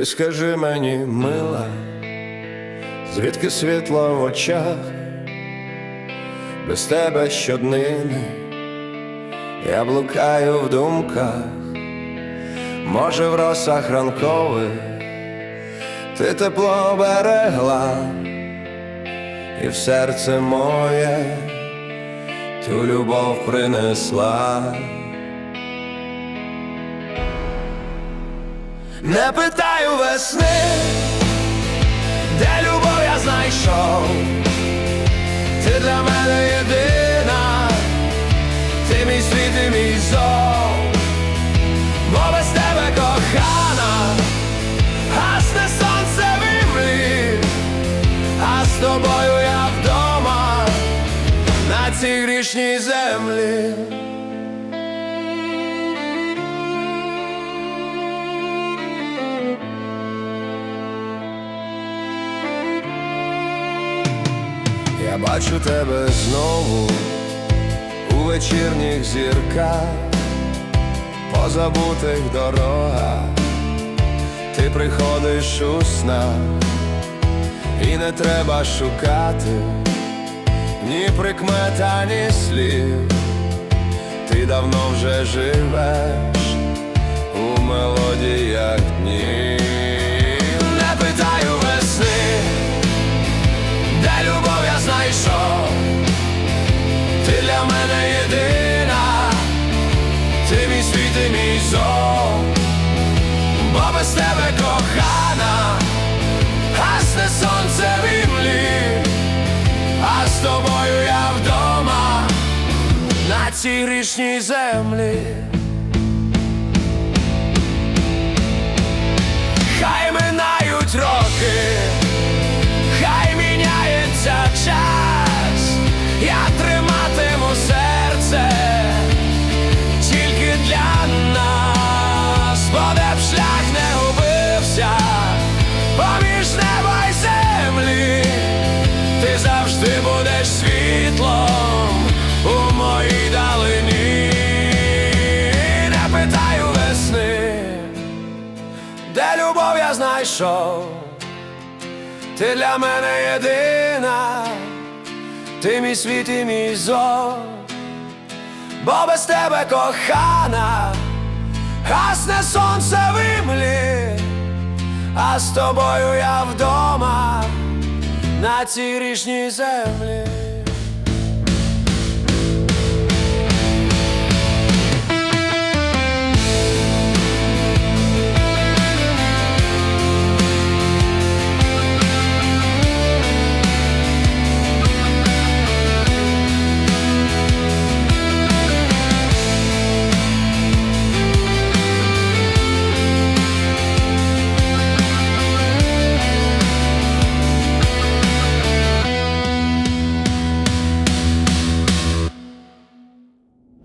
І скажи мені, мила, звідки світло в очах, без тебе щоднини я блукаю в думках, може, в росах ранкових ти тепло берегла, і в серце моє ту любов принесла. Не питаю весни, де любов я знайшов, ти для мене єдина, ти мій світ і мій зов, бо без тебе кохана, гасне сонце в імлі, а з тобою я вдома на цій грішній землі. Я бачу тебе знову у вечірніх зірках, по забутих дорогах, ти приходиш у снах, і не треба шукати ні прикмета, ні слів, ти давно вже живеш у мелодіях днів. Цій грішній землі. Хай минають роки. Хай міняється час, я триматиму серце тільки для нас, бо б шлях не губився, поміж неба землі, ти завжди будеш світлом знайшов. Ти для мене єдина, ти мій світ і мій зов, бо без тебе кохана, гасне сонце в імлі, а з тобою я вдома на цій грішній землі.